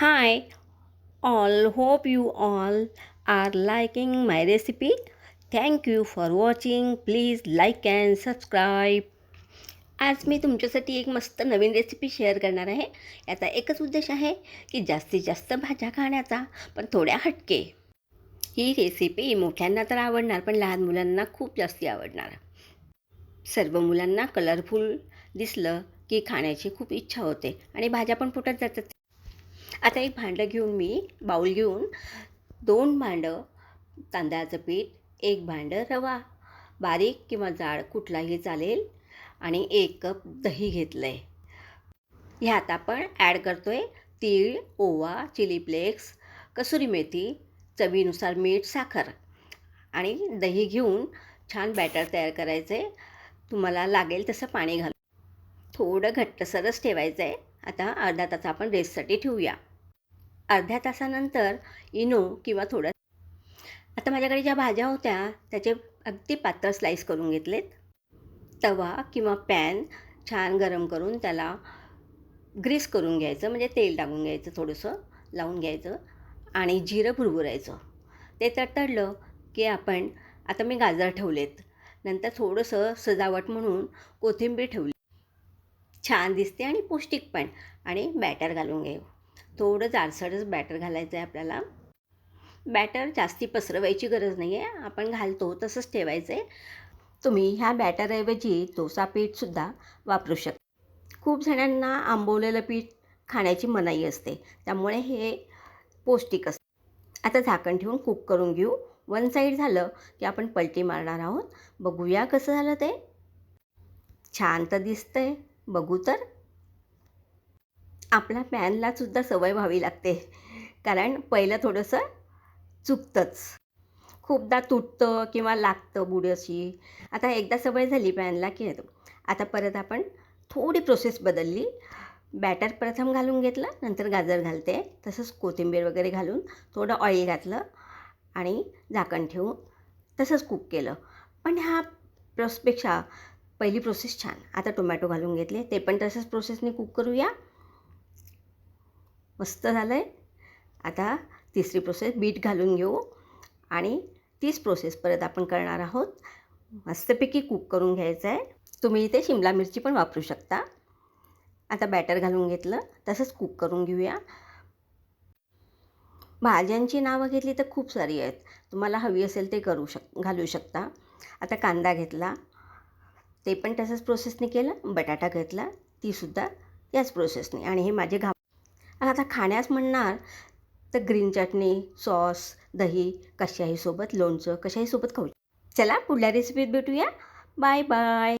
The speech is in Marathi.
Hi, all. Hope you all are liking my recipe. Thank you for watching. Please like and subscribe. आज मी तुमच्यासाठी एक मस्त नवीन रेसिपी शेअर करणार आहे याचा एकच उद्देश आहे की जास्तीत जास्त भाज्या खाण्याचा पण थोड्या हटके ही रेसिपी मोठ्यांना तर आवडणार पण लहान मुलांना खूप जास्ती आवडणार सर्व मुलांना कलरफुल दिसलं की खाण्याची खूप इच्छा होते आणि भाज्या पण पोटात जातात आता एक भांडं घेऊन मी बाऊल घेऊन दोन भांडं तांदळाचं पीठ एक भांडं रवा बारीक किंवा जाड कुठलाही चालेल आणि एक कप दही घेतलं आहे ह्यात आपण ॲड करतो आहे तीळ ओवा चिली फ्लेक्स कसुरी मेथी चवीनुसार मीठ साखर आणि दही घेऊन छान बॅटर तयार करायचं आहे तुम्हाला लागेल तसं पाणी घाल थोडं घट्टसरच ठेवायचं आहे आता अर्धा तास आपण रेस्टसाठी ठेवूया. अर्ध्या तासानंतर इनो किंवा थोडं आता माझ्याकडे ज्या भाज्या होत्या त्याचे अगदी पातळ स्लाईस करून घेतलेत. तवा किंवा पॅन छान गरम करून त्याला ग्रीस करून घ्यायचं म्हणजे तेल टाकून घ्यायचं थोडंसं लावून घ्यायचं आणि जिरं भुरभुरायचं. ते तडतडलं की आपण आता मी गाजर ठेवलेत. नंतर थोडंसं सजावट म्हणून कोथिंबीर ठेवली. छान दिसते आणि पौष्टिक पण. आणि बॅटर घालून घेऊ. थोडं जाडसरच बॅटर घालायचं आहे आपल्याला. बॅटर जास्ती पसरवायची गरज नाही आहे आपण घालतो तसंच ठेवायचं आहे तुम्ही ह्या बॅटरऐवजी डोसा पीठसुद्धा वापरू शकता खूप जणांना आंबवलेलं पीठ खाण्याची मनाई असते. त्यामुळे हे पौष्टिक असते. आता झाकण ठेवून कुक करून घेऊ. वन साईड झालं की आपण पलटी मारणार आहोत. बघूया कसं झालं ते. छान तर दिसतंय. बघू तर. आपल्या पॅनलासुद्धा सवय व्हावी लागते. कारण पहिलं थोडंसं चुकतंच. खूपदा तुटतं किंवा लागतं बुडशी आता एकदा सवय झाली पॅनला की आता परत आपण थोडी प्रोसेस बदलली. बॅटर प्रथम घालून घेतलं नंतर गाजर घालते. तसंच कोथिंबीर वगैरे घालून थोडं ऑइल घातलं आणि झाकण ठेवून तसंच कुक केलं. पण ह्या प्रोसपेक्षा पहिली प्रोसेस छान. आता टोमॅटो घालून घेतले ते पण तसंच प्रोसेसने कुक करूया. मस्त झालं आहे आता तिसरी प्रोसेस बीट घालून घेऊ आणि तीच प्रोसेस परत आपण करणार आहोत. मस्तपैकी कुक करून घ्यायचं आहे तुम्ही इथे शिमला मिरची पण वापरू शकता. आता बॅटर घालून घेतलं तसंच कुक करून घेऊया. भाज्यांची नावं घेतली तर खूप सारी आहेत. तुम्हाला हवी असेल ते करू शक घालू शकता. आता कांदा घेतला ते पण तसंच प्रोसेसने केलं. बटाटा घेतला तीसुद्धा याच प्रोसेसने आणि हे माझे घा आता खाण्यास म्हणणार तर ग्रीन चटणी सॉस दही कशाही सोबत लोणचं कशाही सोबत खाऊ. चला पुढल्या रेसिपीत भेटूया. Bye bye